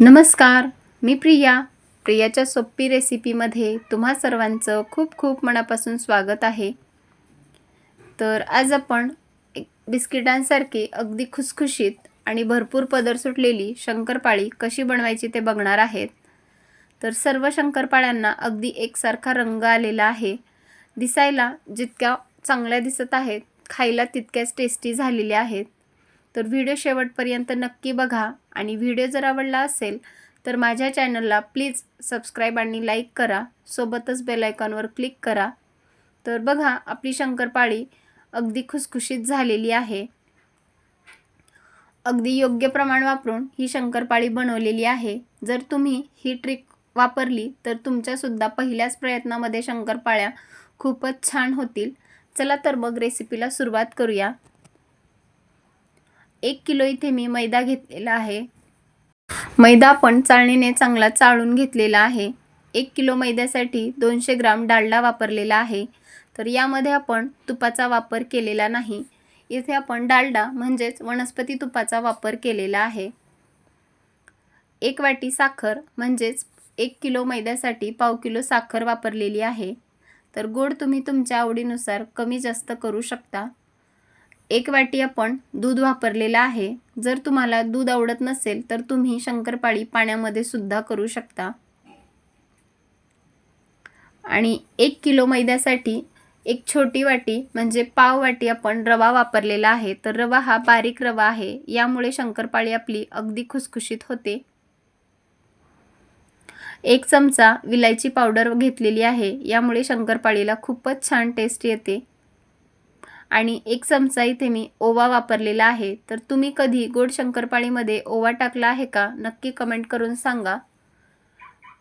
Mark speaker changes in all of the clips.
Speaker 1: नमस्कार मी प्रिया. प्रियाच्या सोपी रेसिपीमध्ये तुम्हा सर्वांचं खूप खूप मनापासून स्वागत आहे. तर आज आपण एक बिस्किटांसारखी अगदी खुसखुशीत आणि भरपूर पदर सुटलेली शंकरपाळी कशी बनवायची ते बघणार आहेत. तर सर्व शंकरपाळ्यांना अगदी एकसारखा रंग आलेला आहे. दिसायला जितक्या चांगल्या दिसत आहेत खायला तितक्याच टेस्टी झालेल्या आहेत. तर व्हिडिओ शेवटपर्यंत नक्की बघा आणि व्हिडिओ जर आवडला असेल तर माझ्या चॅनलला प्लीज सबस्क्राईब आणि लाईक करा. सोबतच बेलायकॉनवर क्लिक करा. तर बघा आपली शंकरपाळी अगदी खुसखुशीत झालेली आहे. अगदी योग्य प्रमाण वापरून ही शंकरपाळी बनवलेली आहे. जर तुम्ही ही ट्रिक वापरली तर तुमच्यासुद्धा पहिल्याच प्रयत्नामध्ये शंकरपाळ्या खूपच छान होतील. चला तर मग रेसिपीला सुरुवात करूया. एक किलो इथे मी मैदा घेतलेला आहे. मैदा पण चाळणीने चांगला चाळून घेतलेला आहे. एक किलो मैद्यासाठी दोनशे ग्राम डालडा वापरलेला आहे. तर यामध्ये आपण तुपाचा वापर केलेला नाही. इथे आपण डालडा म्हणजेच वनस्पती तुपाचा वापर केलेला आहे. एक वाटी साखर म्हणजेच एक किलो मैद्यासाठी पाव किलो साखर वापरलेली आहे. तर गोड तुम्ही तुमच्या आवडीनुसार कमी जास्त करू शकता. एक वाटी आपण दूध वापरलेलं आहे. जर तुम्हाला दूध आवडत नसेल तर तुम्ही शंकरपाळी पाण्यामध्ये सुद्धा करू शकता. आणि एक किलो मैद्यासाठी एक छोटी वाटी म्हणजे पाव वाटी आपण रवा वापरलेला आहे. तर रवा हा बारीक रवा आहे. यामुळे शंकरपाळी आपली अगदी खुसखुशीत होते. एक चमचा विलायची पावडर घेतलेली आहे. यामुळे शंकरपाळीला खूपच छान टेस्ट येते. आणि एक चमचा इथे मी ओवा वापरलेला आहे. तर तुम्ही कधी गोड शंकरपाळीमध्ये ओवा टाकला आहे का? नक्की कमेंट करून सांगा.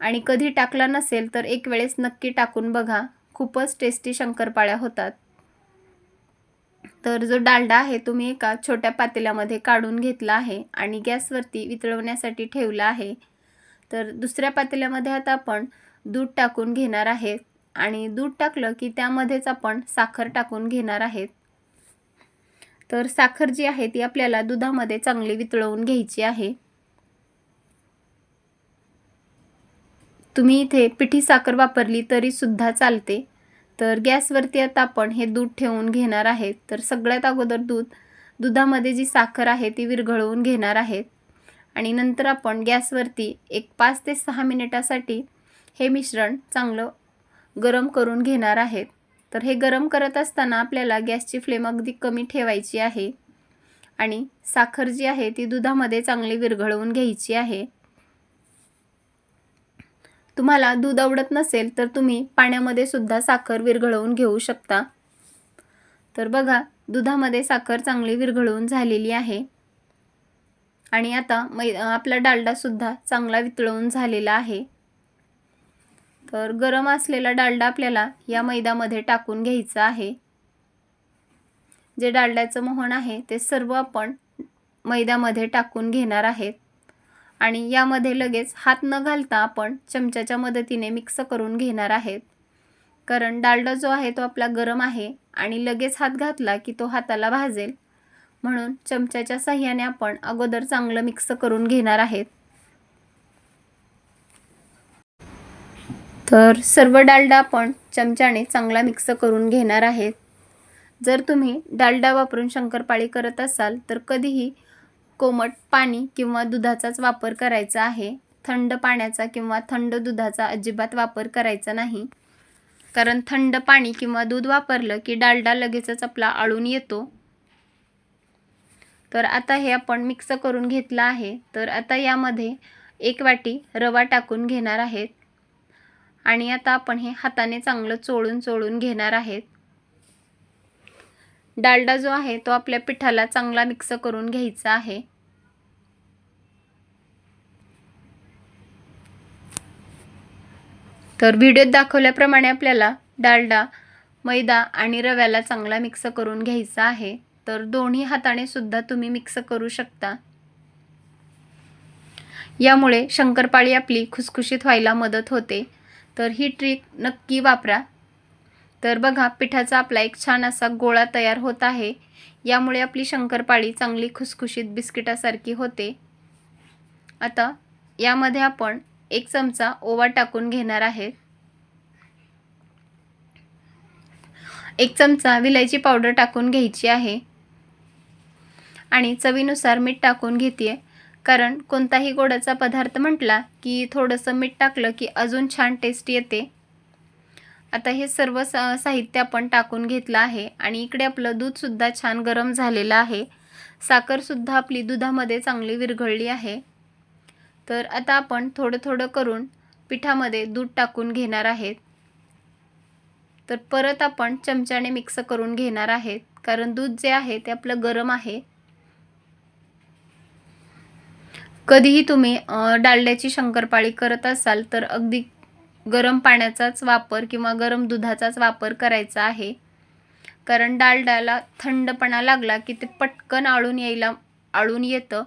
Speaker 1: आणि कधी टाकला नसेल तर एक वेळेस नक्की टाकून बघा. खूपच टेस्टी शंकरपाळ्या होतात. तर जो डालडा आहे तुम्ही एका छोट्या पातेल्यामध्ये काढून घेतला आहे आणि गॅसवरती वितळवण्यासाठी ठेवला आहे. तर दुसऱ्या पातेल्यामध्ये आता आपण दूध टाकून घेणार आहे. आणि दूध टाकलं की त्यामध्येच आपण साखर टाकून घेणार आहेत. तर साखर जी आहे ती आपल्याला दुधामध्ये चांगली वितळवून घ्यायची आहे. तुम्ही इथे पिठी साखर वापरली तरी सुद्धा चालते. तर गॅसवरती आता आपण हे दूध ठेवून घेणार आहेत. तर सगळ्यात अगोदर दूध दुधामध्ये जी साखर आहे ती विरघळवून घेणार आहेत. आणि नंतर आपण गॅसवरती एक पाच ते सहा मिनिटासाठी हे मिश्रण चांगलं गरम करून घेणार आहेत. तर हे गरम करत असताना आपल्याला गॅसची फ्लेम अगदी कमी ठेवायची आहे. आणि साखर जी आहे ती दुधामध्ये चांगली विरघळवून घ्यायची आहे. तुम्हाला दूध आवडत नसेल तर तुम्ही पाण्यामध्ये सुद्धा साखर विरघळवून घेऊ शकता. तर बघा दुधामध्ये साखर चांगली विरघळवून झालेली आहे. आणि आता मै आपला डालडासुद्धा चांगला वितळवून झालेला आहे. तर गरम असलेला डालडा आपल्याला या मैद्यामध्ये टाकून घ्यायचा आहे. जे डालड्याचं मोहन आहे ते सर्व आपण मैद्यामध्ये टाकून घेणार आहेत. आणि यामध्ये लगेच हात न घालता आपण चमच्याच्या मदतीने मिक्स करून घेणार आहेत. कारण डालडा जो आहे तो आपला गरम आहे आणि लगेच हात घातला की तो हाताला भाजेल. म्हणून चमच्याच्या साह्याने आपण अगोदर चांगलं मिक्स करून घेणार आहेत. तर सर्व डालडा आपण चमच्याने चांगला मिक्स करून घेणार आहेत जर तुम्ही डालडा वापरून शंकरपाळी करत असाल तर कधीही कोमट पाणी किंवा दुधाचाच वापर करायचा आहे. थंड पाण्याचा किंवा थंड दुधाचा अजिबात वापर करायचा नाही. कारण थंड पाणी किंवा दूध वापरलं की डालडा लगेचच आपला आळून येतो. तर आता हे आपण मिक्स करून घेतलं आहे. तर आता यामध्ये एक वाटी रवा टाकून घेणार आहेत आणि आता आपण हे हाताने चांगलं चोळून चोळून घेणार आहेत. डालडा जो आहे तो आपल्या पिठाला चांगला मिक्स करून घ्यायचा आहे. तर व्हिडिओत दाखवल्याप्रमाणे आपल्याला डालडा मैदा आणि रव्याला चांगला मिक्स करून घ्यायचा आहे. तर दोन्ही हाताने सुद्धा तुम्ही मिक्स करू शकता. यामुळे शंकरपाळी आपली खुसखुशीत व्हायला मदत होते. तर ही ट्रिक नक्की वापरा. तर बघा पिठाचा आपला एक छान असा गोळा तयार होत आहे. यामुळे आपली शंकरपाळी चांगली खुसखुशीत बिस्किटासारखी होते. आता यामध्ये आपण एक चमचा ओवा टाकून घेणार आहे. एक चमचा विलायची पावडर टाकून घ्यायची आहे. आणि चवीनुसार मीठ टाकून घेते कारण कोणताही गोडाचा पदार्थ म्हटला की थोडंसं मीठ टाकलं की अजून छान टेस्ट येते. आता हे सर्व सा साहित्य आपण टाकून घेतलं आहे आणि इकडे आपलं दूधसुद्धा छान गरम झालेलं आहे. साखरसुद्धा आपली दुधामध्ये चांगली विरघळली आहे. तर आता आपण थोडं थोडं करून पिठामध्ये दूध टाकून घेणार आहेत. तर परत आपण चमच्याने मिक्स करून घेणार आहेत. कारण दूध जे आहे ते आपलं गरम आहे. कधीही तुम्ही डालड्याची शंकरपाळी करत असाल तर अगदी गरम पाण्याचाच वापर किंवा गरम दुधाचाच वापर करायचा आहे. कारण डालड्याला थंडपणा लागला की ते पटकन आळून यायला आळून येतं.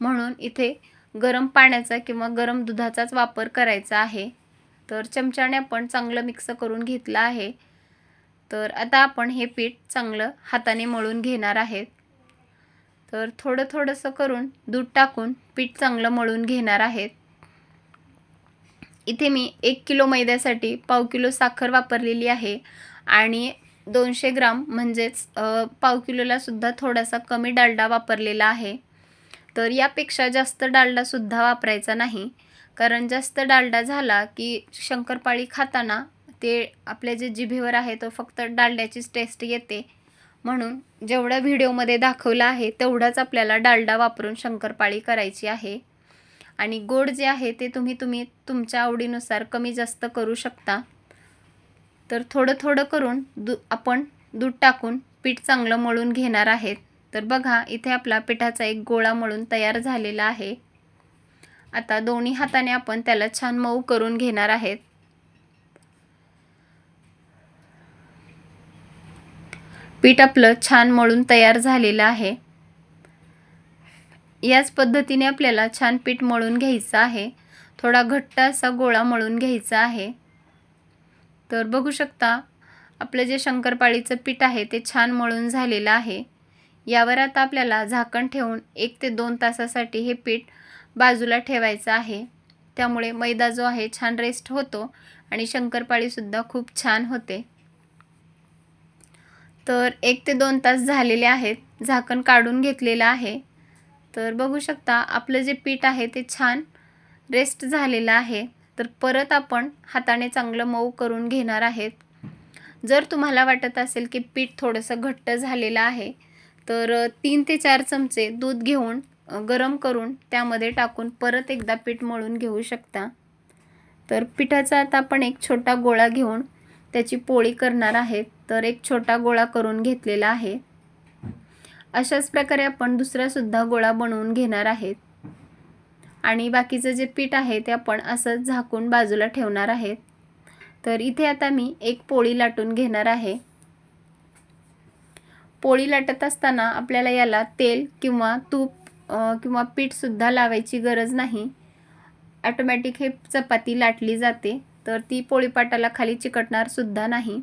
Speaker 1: म्हणून इथे गरम पाण्याचा किंवा गरम दुधाचाच वापर करायचा आहे. तर चमच्याने आपण चांगलं मिक्स करून घेतलं आहे. तर आता आपण हे पीठ चांगलं हाताने मळून घेणार आहेत. तर थोडं थोडंसं करून दूध टाकून पीठ चांगलं मळून घेणार आहेत. इथे मी एक किलो मैद्यासाठी पाव किलो साखर वापरलेली आहे आणि दोनशे ग्राम म्हणजेच पाव किलोलासुद्धा थोडासा कमी डालडा वापरलेला आहे. तर यापेक्षा जास्त डालडासुद्धा वापरायचा नाही. कारण जास्त डालडा झाला की शंकरपाळी खाताना ते आपल्या जे जिभेवर आहे तो फक्त डालड्याचीच टेस्ट येते. म्हणून जेवढा व्हिडिओमध्ये दाखवलं आहे तेवढाच आपल्याला डालडा वापरून शंकरपाळी करायची आहे. आणि गोड जे आहे ते तुम्ही तुम्ही तुमच्या आवडीनुसार कमी जास्त करू शकता. तर थोडं थोडं करून दू आपण दूध टाकून पीठ चांगलं मळून घेणार आहेत. तर बघा इथे आपला पिठाचा एक गोळा मळून तयार झालेला आहे. आता दोन्ही हाताने आपण त्याला छान मऊ करून घेणार आहेत. पीठ आपलं छान मळून तयार झालेलं आहे. याच पद्धतीने आपल्याला छान पीठ मळून घ्यायचं आहे. थोडा घट्ट असा गोळा मळून घ्यायचा आहे. तर बघू शकता आपलं जे शंकरपाळीचं पीठ आहे ते छान मळून झालेलं आहे. यावर आता आपल्याला झाकण ठेवून एक ते दोन तासासाठी हे पीठ बाजूला ठेवायचं आहे. त्यामुळे मैदा जो आहे छान रेस्ट होतो आणि शंकरपाळीसुद्धा खूप छान होते. तर एक ते दोन तास झालेले आहेत. झाकण काढून घेतलेलं आहे. तर बघू शकता आपलं जे पीठ आहे ते छान रेस्ट झालेलं आहे. तर परत आपण हाताने चांगलं मऊ करून घेणार आहेत. जर तुम्हाला वाटत असेल की पीठ थोडंसं घट्ट झालेलं आहे तर तीन ते चार चमचे दूध घेऊन गरम करून त्यामध्ये टाकून परत एकदा पीठ मळून घेऊ शकता. तर पिठाचा आता आपण एक छोटा गोळा घेऊन त्याची पोळी करणार आहेत तर एक छोटा गोळा करून घेतलेला आहे. अशाच प्रकारे आपण दुसरासुद्धा गोळा बनवून घेणार आहेत. आणि बाकीचं जे पीठ आहे ते आपण असंच झाकून बाजूला ठेवणार आहेत. तर इथे आता मी एक पोळी लाटून घेणार आहे. पोळी लाटत असताना आपल्याला याला तेल किंवा तूप किंवा पीठसुद्धा लावायची गरज नाही. ॲटोमॅटिक हे चपाती लाटली जाते. तर ती पोळीपाटाला खाली चिकटणारसुद्धा नाही.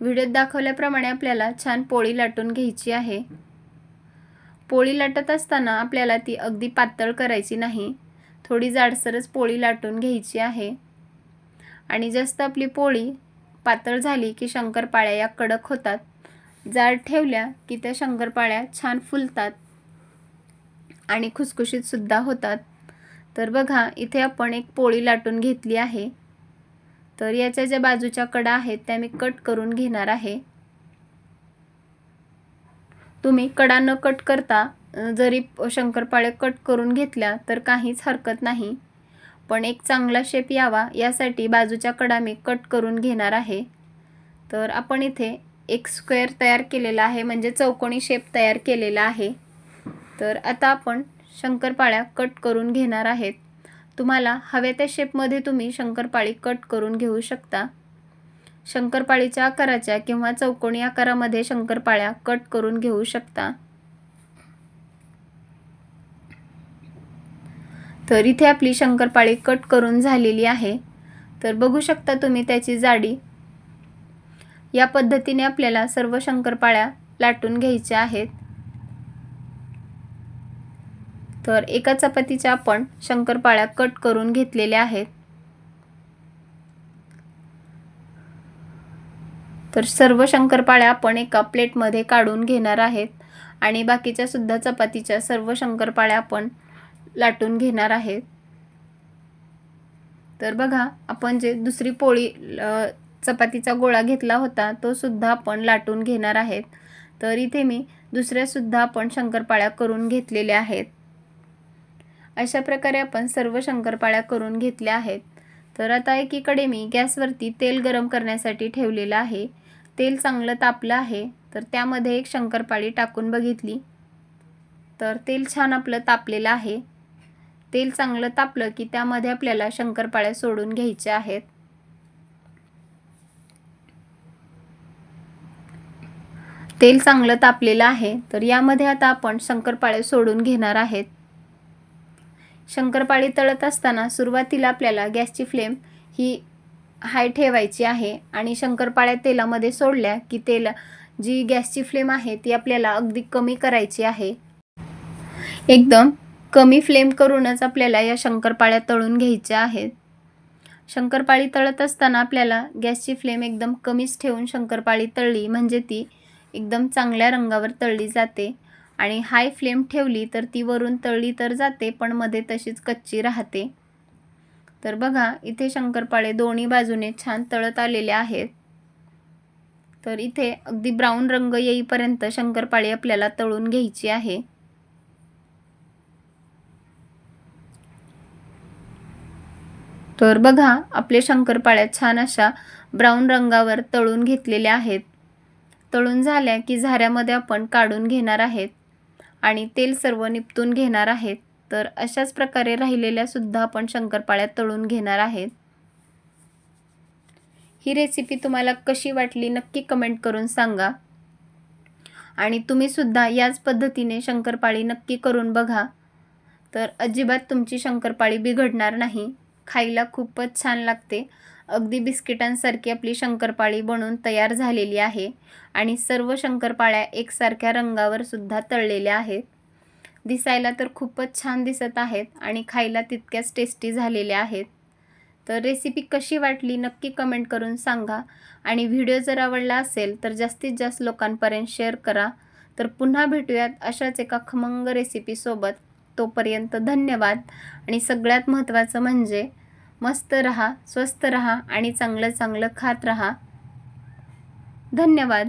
Speaker 1: व्हिडिओत दाखवल्याप्रमाणे आपल्याला छान पोळी लाटून घ्यायची आहे. पोळी लाटत असताना आपल्याला ती अगदी पातळ करायची नाही. थोडी जाडसरच पोळी लाटून घ्यायची आहे. आणि जास्त आपली पोळी पातळ झाली की शंकरपाळ्या या कडक होतात. जाड ठेवल्या की त्या शंकरपाळ्या छान फुलतात आणि खुसखुशीतसुद्धा होतात. तर बघा इथे आपण एक पोळी लाटून घेतली आहे. तर याच्या ज्या बाजूच्या कडा आहेत त्या मी कट करून घेणार आहे. तुम्ही कडा न कट करता जरी शंकरपाळे कट करून घेतल्या तर काहीच हरकत नाही. पण एक चांगला शेप यावा यासाठी बाजूच्या कडा मी कट करून घेणार आहे. तर आपण इथे एक स्क्वेअर तयार केलेला आहे म्हणजे चौकोनी शेप तयार केलेला आहे. तर आता आपण शंकरपाळ्या कट करून घेणार आहेत. तुम्हाला हव्या त्या शेपमध्ये तुम्ही शंकरपाळी कट करून घेऊ शकता. शंकरपाळीच्या आकाराच्या किंवा चौकोनी आकारामध्ये शंकरपाळ्या कट करून घेऊ शकता. तर इथे आपली शंकरपाळी कट करून झालेली आहे. तर बघू शकता तुम्ही त्याची जाडी. या पद्धतीने आपल्याला सर्व शंकरपाळ्या लाटून घ्यायच्या आहेत. तर एका चपातीच्या आपण शंकरपाळ्या कट करून घेतलेल्या आहेत. तर सर्व शंकरपाळ्या आपण एका प्लेटमध्ये काढून घेणार आहेत आणि बाकीच्या सुद्धा चपातीच्या सर्व शंकरपाळ्या आपण लाटून घेणार आहेत. तर बघा आपण जे दुसरी पोळी चपातीचा गोळा घेतला होता तो सुद्धा आपण लाटून घेणार आहेत. तर इथे मी दुसऱ्यासुद्धा आपण शंकरपाळ्या करून घेतलेल्या आहेत. अशा प्रकारे आपण सर्व शंकरपाळ्या करून घेतल्या आहेत. तर आता एकीकडे मी गॅसवरती तेल गरम करण्यासाठी ठेवलेलं आहे. तेल चांगलं तापलं आहे. तर त्यामध्ये एक शंकरपाळी टाकून बघितली. तर तेल छान आपलं तापलेलं आहे. तेल चांगलं तापलं की त्यामध्ये आपल्याला शंकरपाळ्या सोडून घ्यायच्या आहेत. तेल चांगलं तापलेलं आहे. तर यामध्ये आता आपण शंकरपाळे सोडून घेणार आहेत. शंकरपाळी तळत असताना सुरुवातीला आपल्याला गॅसची फ्लेम ही हाय ठेवायची आहे आणि शंकरपाळ्या तेलामध्ये सोडल्या की तेल जी गॅसची फ्लेम आहे ती आपल्याला अगदी कमी करायची आहे. एकदम कमी फ्लेम करूनच आपल्याला या शंकरपाळ्या तळून घ्यायच्या आहेत. शंकरपाळी तळत असताना आपल्याला गॅसची फ्लेम एकदम कमीच ठेवून शंकरपाळी तळली म्हणजे ती एकदम चांगल्या रंगावर तळली जाते. आणि हाय फ्लेम ठेवली तर ती वरून तळली तर जाते पण मध्ये तशीच कच्ची राहते. तर बघा इथे शंकरपाळे दोन्ही बाजूने छान तळत आलेले आहेत. तर इथे अगदी ब्राऊन रंग येईपर्यंत शंकरपाळी आपल्याला तळून घ्यायची आहे. तर बघा आपले शंकरपाळ्या छान अशा ब्राऊन रंगावर तळून घेतलेल्या आहेत. तळून झाल्या की झाऱ्यामध्ये आपण काढून घेणार आहेत. आणि तेल सर्व निपटून घेणार आहेत तर अशाच प्रकारे राहिलेल्या सुद्धा आपण शंकरपाळ्या तळून घेणार आहेत. ही रेसिपी तुम्हाला कशी वाटली नक्की कमेंट करून सांगा. आणि तुम्ही सुद्धा याच पद्धतीने शंकरपाळी नक्की करून बघा. तर अजिबात तुमची शंकरपाळी बिघडणार नाही. खायला खूपच छान लागते. अगदी बिस्किटांसारखी आपली शंकरपाळी बनून तयार झालेली आहे आणि सर्व शंकरपाळ्या एकसारख्या रंगावर सुद्धा तळलेल्या आहेत. दिसायला तर खूपच छान दिसत आहेत आणि खायला तितक्याच टेस्टी झालेल्या आहेत. तर रेसिपी कशी वाटली नक्की कमेंट करून सांगा आणि व्हिडिओ जर आवडला असेल तर जास्तीत जास्त लोकांपर्यंत शेअर करा. तर पुन्हा भेटूयात अशाच एका खमंग रेसिपीसोबत तोपर्यंत धन्यवाद आणि सगळ्यात महत्त्वाचं म्हणजे मस्त रहा स्वस्त रहा आणि चांगलं चांगलं खात रहा. धन्यवाद.